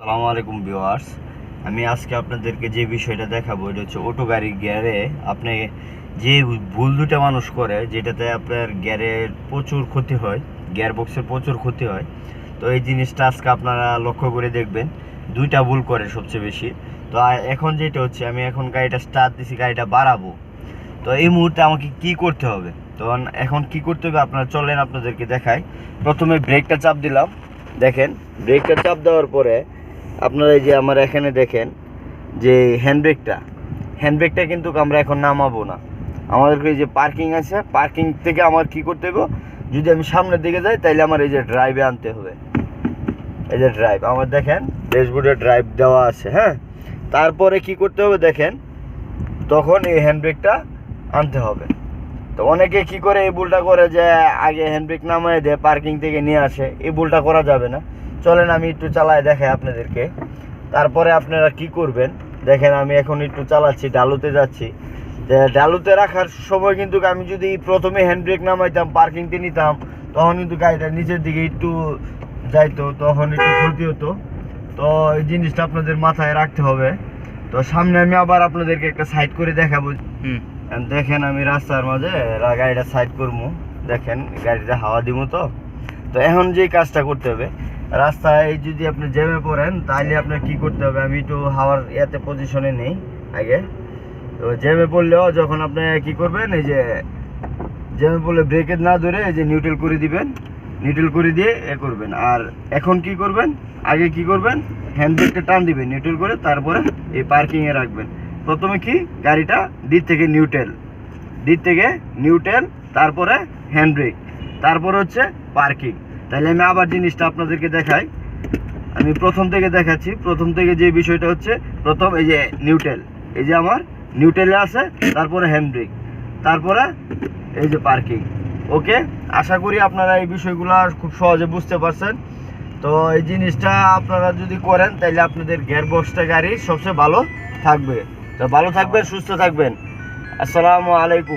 সালামু আলাইকুম ভিউয়ার্স। আমি আজকে আপনাদেরকে যে বিষয়টা দেখাবো, এটা হচ্ছে অটো গাড়ির গিয়ারে। আপনি যে ভুল দুটা মানুষ করে, যেটাতে আপনার গিয়ারের প্রচুর ক্ষতি হয় গিয়ার বক্সের প্রচুর ক্ষতি হয়, তো এই জিনিসটা আজকে আপনারা লক্ষ্য করে দেখবেন। দুইটা ভুল করে সবচেয়ে বেশি। তো এখন যেটা হচ্ছে, আমি এখন গাড়িটা স্টার্ট দিছি, গাড়িটা বাড়াবো। তো এই মুহূর্তে আমাকে কি করতে হবে? তো এখন কি করতে হবে? আপনারা চলেন আপনাদেরকে দেখাই। প্রথমে ব্রেকটা চাপ দিলাম। দেখেন, ব্রেকটা চাপ দেওয়ার পরে আপনারা এই যে আমার এখানে দেখেন যে হ্যান্ড ব্রেকটা হ্যান্ড ব্রেকটা কিন্তু আমরা এখন নামাবো না। আমাদের এই যে পার্কিং আছে পার্কিং থেকে আমার কি করতে হবে যদি আমি সামনের দিকে যাই তাহলে আমার এই যে ড্রাইভে আনতে হবে। এই যে ড্রাইভ আমার দেখেন ড্যাশবোর্ডে ড্রাইভ দেওয়া আছে হ্যাঁ? তারপরে কি করতে হবে দেখেন? তখন এই হ্যান্ড ব্রেকটা আনতে হবে। তো অনেকে কি করে এই ভুলটা করে যে আগে হ্যান্ড ব্রেক নামায় দেয় পার্কিং থেকে নিয়ে আসে, এই ভুলটা করা যাবে না। চলেন আমি একটু চালায় দেখাই আপনাদেরকে। তারপরে আপনারা কি করবেন? দেখেন আমি এখন একটু চালাচ্ছি ডালুতে যাচ্ছি। ডালুতে রাখার সময় কিন্তু আমি যদি প্রথমে হ্যান্ড ব্রেক নামাইতাম পার্কিংতে নিতাম তখন কিন্তু গাড়িটা নিচের দিকে একটু যাইতো তখন একটু ক্ষতি হতো। তো এই জিনিসটা আপনাদের মাথায় রাখতে হবে। তো সামনে আমি আবার আপনাদেরকে একটা সাইড করে দেখাবো। হুম। দেখেন আমি রাস্তার মাঝে গাড়িটা সাইড করব। দেখেন গাড়িটা হাওয়া দিব তো। তো এখন যে কাজটা করতে হবে রাস্তায় যদি আপনি জ্যামে পড়েন, তাহলে আপনার কি করতে হবে? আমি একটু হাওয়ার ইয়াতে পজিশনে নেই আগে। তো জ্যামে পড়লেও যখন আপনি কি করবেন, এই যে জ্যামে পড়লে ব্রেকে না ধরে এই যে নিউট্রাল করে দিবেন নিউট্রাল করে দিয়ে এ করবেন। আর এখন কি করবেন? আগে কি করবেন? হ্যান্ড ব্রেকটা টান দিবেন নিউট্রাল করে তারপরে এই পার্কিংয়ে রাখবেন। প্রথমে কি? গাড়িটা ডি থেকে নিউট্রাল ডি থেকে নিউট্রাল তারপরে হ্যান্ড ব্রেক তারপরে হচ্ছে পার্কিং তাহলে আমি আবার জিনিসটা আপনাদেরকে দেখাই। আমি প্রথম থেকে দেখাচ্ছি। প্রথম থেকে যে বিষয়টা হচ্ছে, প্রথম এই যে নিউটেল। এই যে আমার নিউটেলে আছে, তারপরে হ্যান্ড ব্রেক তারপরে এই যে পার্কিং। ওকে? আশা করি আপনারা এই বিষয়গুলো খুব সহজে বুঝতে পারছেন। তো এই জিনিসটা আপনারা যদি করেন, তাহলে আপনাদের গিয়ার বক্সটা গাড়ি সবচেয়ে ভালো থাকবে। তো ভালো থাকবেন, সুস্থ থাকবেন। আসসালামু আলাইকুম।